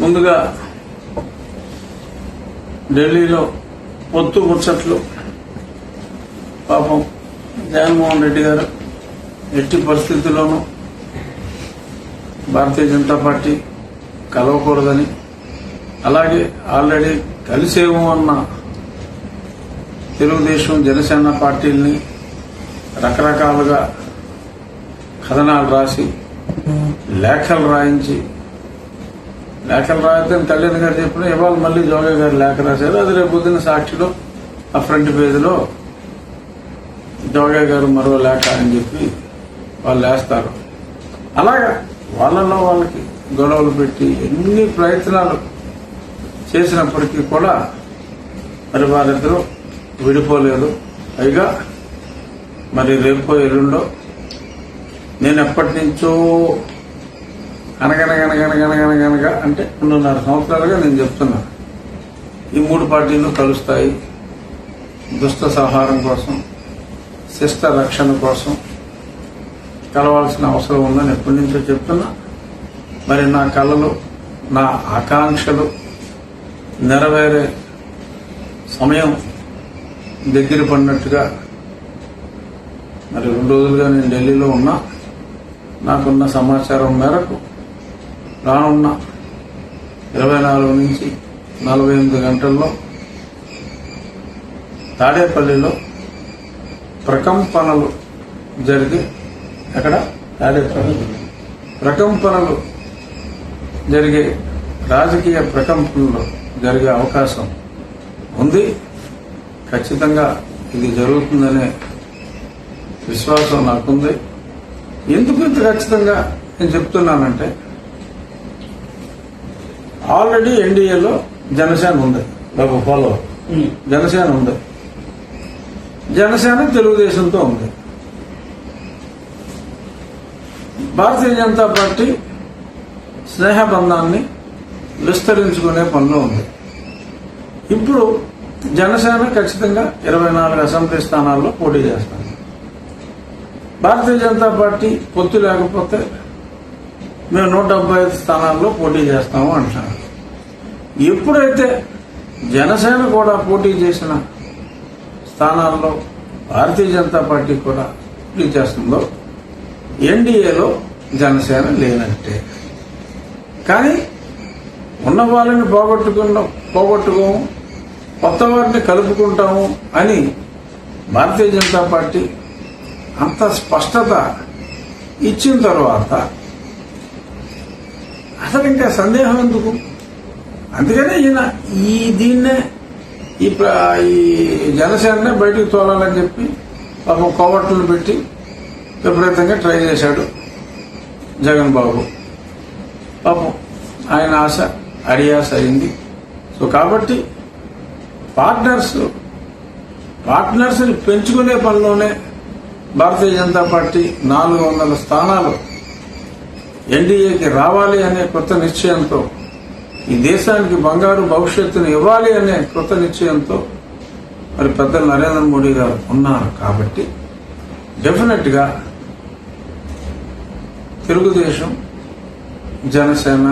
ముందుగా ఢిల్లీలో పొత్తు ముచ్చట్లు. పాపం జగన్మోహన్ రెడ్డి గారు ఎట్టి పరిస్థితుల్లోనూ భారతీయ జనతా పార్టీ కలవకూడదని అలాగే ఆల్రెడీ కలిసేమో అన్న తెలుగుదేశం జనసేన పార్టీల్ని రకరకాలుగా కథనాలు రాసి లేఖలు రాయించి లేఖలు రాయద్దని కళ్యాణ్ గారు చెప్పిన ఇవాళ మళ్ళీ జోగా గారు లేఖ రాశారు. అది రేపు పొద్దున్న సాక్షిలో ఆ ఫ్రంట్ పేజీలో జోగా గారు మరో లేఖ అని చెప్పి వాళ్ళు వేస్తారు. అలాగా వాళ్ళలో వాళ్ళకి గొడవలు పెట్టి ఎన్ని ప్రయత్నాలు చేసినప్పటికీ కూడా మరి వారిద్దరూ విడిపోలేదు. పైగా మరి రేపో ఎల్లుండో నేను ఎప్పటి నుంచో అనగనగనగనగనగనగనగా అంటే రెండున్నర సంవత్సరాలుగా నేను చెప్తున్నా. ఈ మూడు పార్టీలు కలుస్తాయి. దుష్ట సంహారం కోసం శిష్ట రక్షణ కోసం కలవాల్సిన అవసరం ఉందని ఎప్పటి నుంచో చెప్తున్నా. మరి నా కళలు నా ఆకాంక్షలు నెరవేరే సమయం దగ్గర పడినట్టుగా మరి రెండు రోజులుగా నేను ఢిల్లీలో ఉన్నా. నాకున్న సమాచారం మేరకు రానున్న ఇరవై నాలుగు నుంచి నలభై ఎనిమిది గంటల్లో తాడేపల్లిలో ప్రకంపనలు జరిగి అక్కడ తాడేపల్లి ప్రకంపనలు జరిగే రాజకీయ ప్రకంపనలు జరిగే అవకాశం ఉంది. ఖచ్చితంగా ఇది జరుగుతుందనే విశ్వాసం నాకుంది. ఎందుకు ఇంత ఖచ్చితంగా నేను చెప్తున్నానంటే ఆల్రెడీ ఎన్డీఏలో జనసేన ఉంది. ఫాలో జనసేన ఉంది. జనసేన తెలుగుదేశంతో ఉంది. భారతీయ జనతా పార్టీ స్నేహబంధాన్ని విస్తరించుకునే పనిలో ఉంది. ఇప్పుడు జనసేన ఖచ్చితంగా ఇరవై నాలుగు అసెంబ్లీ స్థానాల్లో పోటీ చేస్తారు భారతీయ జనతా పార్టీ పొత్తు లేకపోతే మేము నూట డెబ్బై ఐదు స్థానాల్లో పోటీ చేస్తాము అంటున్నారు. ఎప్పుడైతే జనసేన కూడా పోటీ చేసిన స్థానాల్లో భారతీయ జనతా పార్టీ కూడా పోటీ చేస్తుందో ఎన్డీఏలో జనసేన లేనట్టే. కానీ ఉన్న వాళ్ళని పోగొట్టుకున్న పోగొట్టుకోము కొత్త వారిని కలుపుకుంటాము అని భారతీయ జనతా పార్టీ అంత స్పష్టత ఇచ్చిన తర్వాత అసలు ఇంకా సందేహం ఎందుకు? అందుకనే ఈయన ఈ దీన్నే ఈ ఈ జనసేననే బయటకు తోలాలని చెప్పి పాపం కోవట్లను పెట్టి విపరీతంగా ట్రై చేశాడు జగన్ బాబు పాపం ఆయన ఆశ అడియాస అయింది. సో కాబట్టి పార్ట్నర్స్ పార్ట్నర్స్ని పెంచుకునే పనిలోనే భారతీయ జనతా పార్టీ నాలుగు వందల స్థానాలు ఎన్డీఏకి రావాలి అనే కొత్త నిశ్చయంతో ఈ దేశానికి బంగారు భవిష్యత్తును ఇవ్వాలి అనే కృత నిశ్చయంతో మరి పెద్ద నరేంద్ర మోడీ గారు ఉన్నారు కాబట్టి డెఫినెట్గా తెలుగుదేశం జనసేన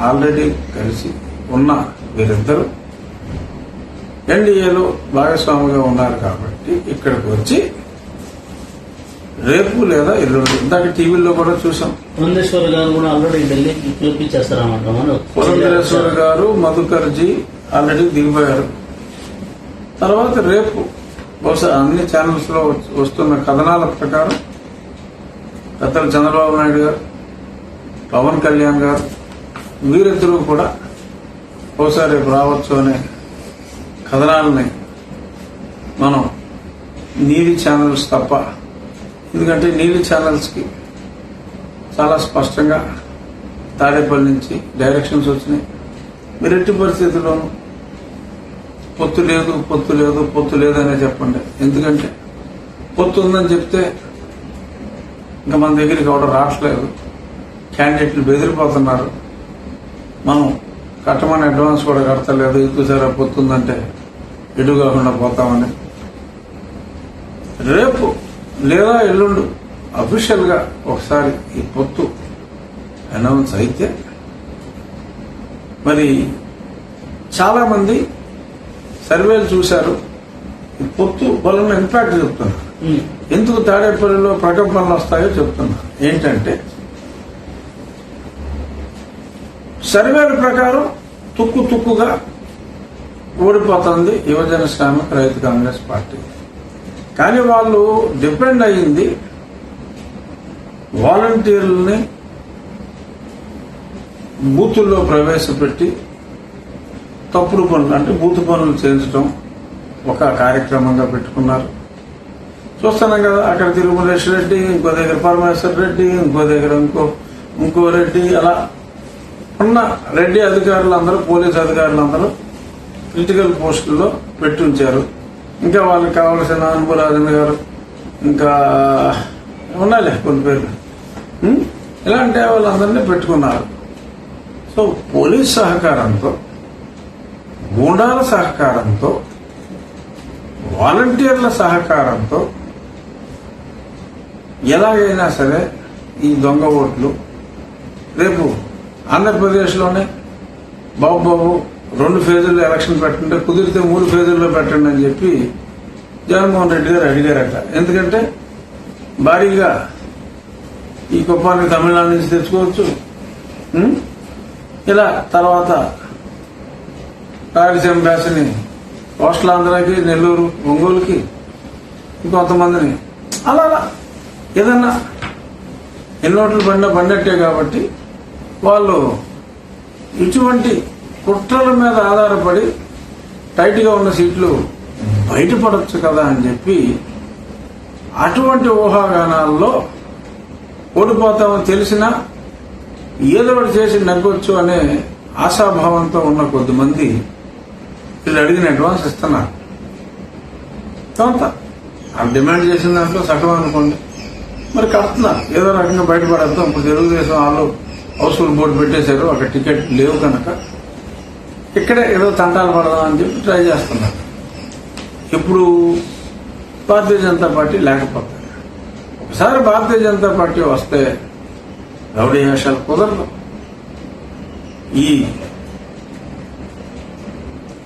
ఆల్రెడీ కలిసి ఉన్న వీరిద్దరూ ఎన్డీఏలో భాగస్వామిగా ఉన్నారు కాబట్టి ఇక్కడికి వచ్చి రేపు లేదా ఎల్లుండి. ఇందాక టీవీలో కూడా చూసాం. పురంధేశ్వర్ గారు కూడా ఆల్రెడీ ఢిల్లీకి పిలిపించేస్తారన్నమాట. పురంధరేశ్వర్ గారు మధుకర్జీ ఆల్రెడీ దిగిపోయారు. తర్వాత రేపు బహుశా అన్ని ఛానల్స్లో వస్తున్న కథనాల ప్రకారం పెద్దలు చంద్రబాబు నాయుడు గారు పవన్ కళ్యాణ్ గారు వీరిద్దరూ కూడా బహుశా రేపు రావచ్చు అనే కథనాలని మనం నీలి ఛానల్స్ తప్ప ఎందుకంటే నీలి ఛానల్స్కి చాలా స్పష్టంగా తాడేపల్లి నుంచి డైరెక్షన్స్ వచ్చినాయి. మీరు ఎట్టి పరిస్థితుల్లోనూ పొత్తు లేదు పొత్తు లేదు పొత్తు లేదనే చెప్పండి. ఎందుకంటే పొత్తు ఉందని చెప్తే ఇంకా మన దగ్గరికి ఎవడ రావట్లేదు. క్యాండిడేట్లు బెదిరిపోతున్నారు. మనం కట్టమని అడ్వాన్స్ కూడా కడతలేదు. ఎక్కువసారి పొత్తుందంటే ఎటు కాకుండా పోతామని. రేపు లేదా ఎల్లుండు. అఫీషియల్గా ఒకసారి ఈ పొత్తు అనౌన్స్ అయితే మరి చాలా మంది సర్వేలు చూశారు. ఈ పొత్తు వలన ఇంపాక్ట్ చెప్తున్నారు. ఎందుకు తాడేపల్లిలో ప్రకంపనలు వస్తాయో చెప్తున్నా ఏంటంటే సర్వేల ప్రకారం తుక్కు తుక్కుగా ఓడిపోతుంది యువజన శ్రామిక రైతు కాంగ్రెస్ పార్టీ. కానీ వాళ్ళు డిపెండ్ అయ్యింది వాలంటీర్లని బూతుల్లో ప్రవేశపెట్టి తప్పుడు పనులు అంటే బూతు పనులు చేయించడం ఒక కార్యక్రమంగా పెట్టుకున్నారు. చూస్తున్నాం కదా అక్కడ తిరుమలేష్ రెడ్డి ఇంకో దగ్గర పరమేశ్వర్ రెడ్డి ఇంకో దగ్గర ఇంకో ఇంకో రెడ్డి అలా ఉన్న రెడ్డి అధికారులందరూ పోలీస్ అధికారులందరూ క్రిటికల్ పోస్టుల్లో పెట్టి ఉంచారు ఇంకా వాళ్ళకి కావాల్సిన అనుభవరాజన్ గారు ఇంకా ఉన్నాయిలే కొన్ని పేర్లు. ఇలాంటి వాళ్ళందరినీ పెట్టుకున్నారు. సో పోలీస్ సహకారంతో గూండాల సహకారంతో వాలంటీర్ల సహకారంతో ఎలాగైనా సరే ఈ దొంగ ఓట్లు రేపు ఆంధ్రప్రదేశ్లోనే బాబు బాబు రెండు ఫేజుల్లో ఎలక్షన్ పెట్టండి కుదిరితే మూడు ఫేజుల్లో పెట్టండి అని చెప్పి జగన్మోహన్ రెడ్డి గారు అడిగారట. ఎందుకంటే భారీగా ఈ కుప్పాన్ని తమిళనాడు నుంచి తెచ్చుకోవచ్చు. ఇలా తర్వాత రాయలసీమ హోస్టల్ ఆంధ్రాకి నెల్లూరు ఒంగోలుకి ఇంకొంతమందిని అలా అలా ఏదన్నా ఎన్నోట్లు బండ బండట్టే కాబట్టి వాళ్ళు ఇటువంటి కుట్రల మీద ఆధారపడి టైట్గా ఉన్న సీట్లు బయటపడవచ్చు కదా అని చెప్పి అటువంటి ఊహాగానాల్లో ఓడిపోతామని తెలిసినా ఏదో ఒకటి చేసి నగ్గొచ్చు అనే ఆశాభావంతో ఉన్న కొద్దిమంది వీళ్ళు అడిగిన అడ్వాన్స్ ఇస్తున్నారు. కొంత ఆ డిమాండ్ చేసిన దాంట్లో సగం అనుకోండి. మరి కడుతున్నారు. ఏదో రకంగా బయటపడద్దాం. ఇప్పుడు తెలుగుదేశం వాళ్ళు హౌస్ఫుల్ బోర్డు పెట్టేశారు. అక్కడ టికెట్ లేవు కనుక ఇక్కడే ఏదో తంటాలు పడదాం అని చెప్పి ట్రై చేస్తున్నారు. ఇప్పుడు భారతీయ జనతా పార్టీ లేకపోతే. ఒకసారి భారతీయ జనతా పార్టీ వస్తే రౌడీ వేషాలు కుదరదు. ఈ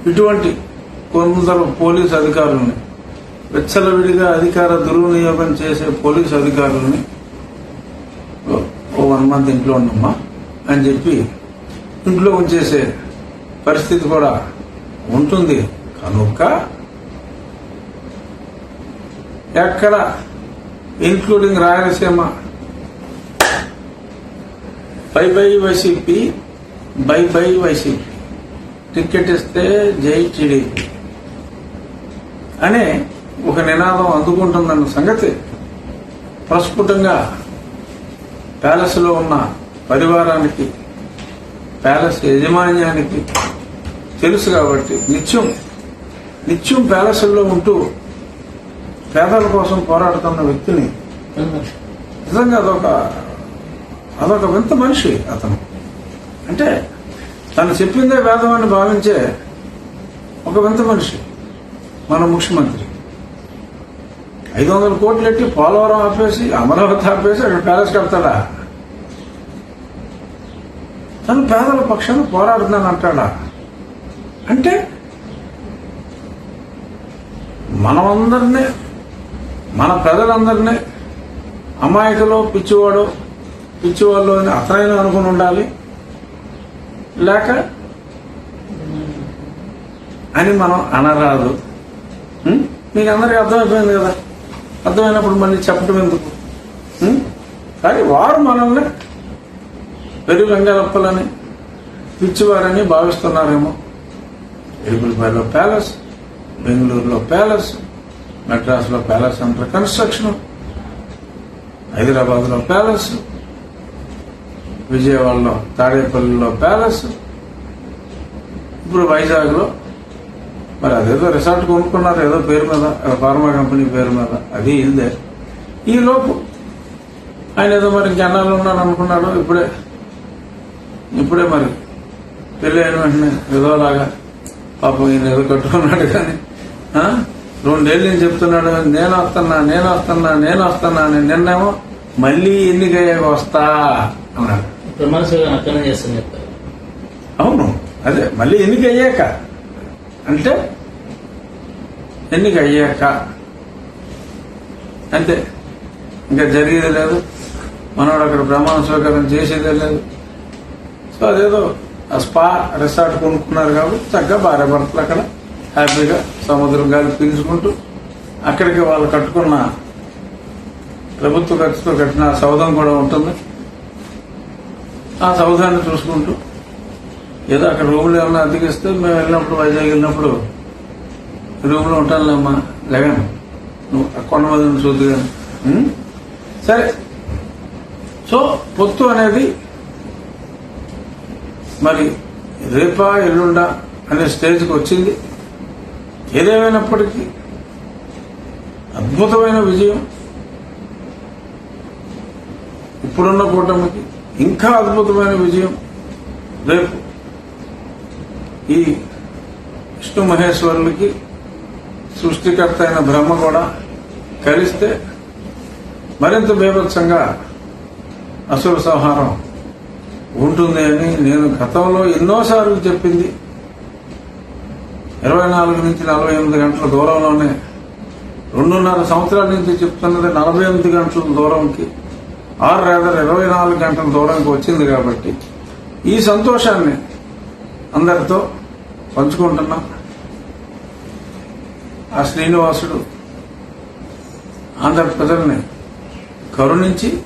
ఇటువంటి కొందరు పోలీసు అధికారులని విచ్చలవిడిగా అధికార దుర్వినియోగం చేసే పోలీసు అధికారులని ఓ- ఓ వన్ మంత్ ఇంట్లో ఉండమ్మా అని చెప్పి ఇంట్లో ఉంచేసే పరిస్థితి కూడా ఉంటుంది. కనుక ఎక్కడ including Rayalaseema bye bye YCP bye bye YCP. Ticket ఇస్తే జై టీడీపీ. అనే ఒక నినాదం అందుకుంటుందన్న సంగతి ప్రస్ఫుటంగా ప్యాలెస్లో ఉన్న పరివారానికి ప్యాలెస్ యజమాన్యానికి తెలుసు కాబట్టి నిత్యం నిత్యం ప్యాలెస్లో ఉంటూ పేదల కోసం పోరాడుతున్న వ్యక్తిని నిజంగా అదొక అదొక వింత మనిషి అతను. అంటే తను చెప్పిందే వేదం అని భావించే ఒక వింత మనిషి మన ముఖ్యమంత్రి. ఐదు వందల కోట్లు ఎట్టి పోలవరం ఆపేసి అమరావతి ఆపేసి అక్కడ ప్యాలెస్ కడతాడా? తను పేదల పక్షాన్ని పోరాడుతున్నాను అంటాడా అంటే? మనమందరినీ మన ప్రజలందరినీ అమాయకులు పిచ్చివాడు పిచ్చివాళ్ళు అని అతనైనా అనుకుని ఉండాలి. లేక అని మనం అనరాదు. మీకు అందరికీ అర్థమైపోయింది కదా? అర్థమైనప్పుడు మళ్ళీ చెప్పడం ఎందుకు? కానీ వారు మనల్ని పెరుగు వెంగళప్పలని పిచ్చివారని భావిస్తున్నారేమో. ఎరుపులపల్లిలో ప్యాలెస్ బెంగళూరులో ప్యాలెస్ మెడ్రాస్లో ప్యాలెస్ అంటారు కన్స్ట్రక్షన్ హైదరాబాద్లో ప్యాలెస్ విజయవాడలో తాడేపల్లిలో ప్యాలెస్. ఇప్పుడు వైజాగ్లో మరి అదేదో రిసార్ట్ కొనుక్కున్నారు ఏదో పేరు మీద ఫార్మా కంపెనీ పేరు మీద అది ఇదే. ఈ లోపు ఆయన ఏదో మరి జనాలు ఉన్నాను అనుకున్నాడు ఇప్పుడే ఇప్పుడే మరి పెళ్ళి అయిన వెంటనే ఏదోలాగా పాపం ఈయన ఏదో కట్టుకున్నాడు కానీ? రెండేళ్ళు నేను చెప్తున్నాడు? నేను వస్తున్నా నేను వస్తున్నా నేను వస్తున్నా అని నిన్నేమో మళ్ళీ ఎన్నికయ్యాక వస్తా అన్నాడు. అవును అదే మళ్ళీ ఎన్నిక అయ్యాక అంటే ఎన్నిక అయ్యాక అంతే ఇంకా జరిగేది లేదు. మనవాడు అక్కడ ప్రమాణ స్వీకారం చేసేదే లేదు. సో అదేదో స్పా రిసార్ట్ కొనుక్కున్నారు కాబట్టి చక్కగా భార్య భర్తలు అక్కడ హ్యాపీగా సముద్రం గాలి పీల్చుకుంటూ అక్కడికి వాళ్ళు కట్టుకున్న ప్రభుత్వ ఖర్చుతో కట్టిన సౌధం కూడా ఉంటుంది. ఆ సౌధాన్ని చూసుకుంటూ ఏదో అక్కడ రూములు ఏమైనా అద్దెకిస్తే మేము వెళ్ళినప్పుడు వైజాగ్ వెళ్ళినప్పుడు రూమ్లో ఉంటానులేమ్మా లేగాను నువ్వు కొండ మీద చూద్దుగా సరే. సో పొత్తు అనేది మరి రేపా ఎల్లుండా అనే స్టేజ్కి వచ్చింది. ఏదేమైనప్పటికీ అద్భుతమైన విజయం. ఇప్పుడున్న కూటమికి ఇంకా అద్భుతమైన విజయం రేపు ఈ విష్ణు మహేశ్వరులకి సృష్టికర్త అయిన బ్రహ్మ కూడా కలిస్తే మరింత బీభత్సంగా అసుర సంహారం ఉంటుంది అని నేను గతంలో ఎన్నోసార్లు చెప్పింది. ఇరవై నాలుగు నుంచి నలభై ఎనిమిది గంటల దూరంలోనే రెండున్నర సంవత్సరాల నుంచి చెప్తున్నది నలభై ఎనిమిది గంటల దూరంకి ఆరు రేదర్ ఇరవై నాలుగు గంటల దూరంకి వచ్చింది కాబట్టి ఈ సంతోషాన్ని అందరితో పంచుకుంటున్నా. ఆ శ్రీనివాసుడు ఆంధ్ర ప్రజల్ని కరుణించి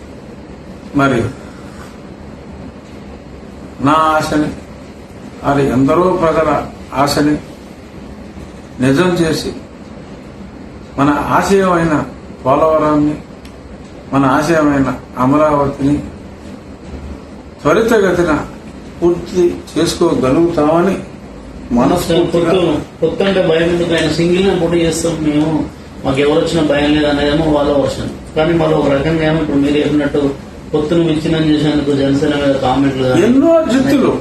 మరియు నా ఆశని అది ఎందరో ప్రజల ఆశని నిజం చేసి మన ఆశయమైన పోలవరాన్ని మన ఆశయమైన అమరావతిని త్వరితగతిన పూర్తి చేసుకోగలుగుతామని భయం ఎందుకు? ఆయన సింగిల్ పోటీ చేస్తాం మేము. మాకు ఎవరు వచ్చినా భయం లేదు అనేదేమో వాళ్ళ వర్షన్. కానీ మళ్ళీ ఒక రకంగా ఏమో ఇప్పుడు మీరు చెప్పినట్టు పొత్తును విచ్ఛిన్నం చేసేందుకు జనసేన మీద కామెంట్లు ఎన్నో జిత్తులు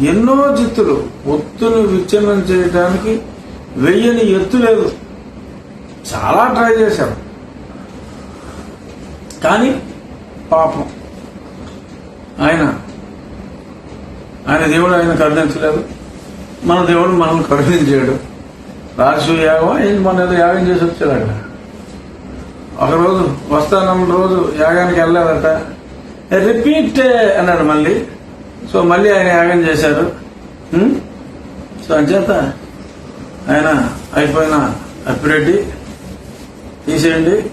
ఎన్నో జిత్తులు పొత్తును విచ్ఛిన్నం చేయడానికి వెయ్యని ఎత్తు లేదు. చాలా ట్రై చేశాం. కానీ పాపం. ఆయన ఆయన దేవుడు ఆయన కరుణించలేదు మన దేవుడు మనల్ని కరుణించాడు. రాజు యాగం ఏంటి మన ఏదో యాగం చేసి వచ్చాడు అక్కడ ఒకరోజు వస్తానన్న రోజు యాగానికి వెళ్ళలేదట. రిపీట్ అన్నాడు మళ్ళీ. సో మళ్ళీ ఆయన యాగం చేశారు. సో అంచేత ఆయన అయిపోయిన అప్పిరెడ్డి తీసేయండి.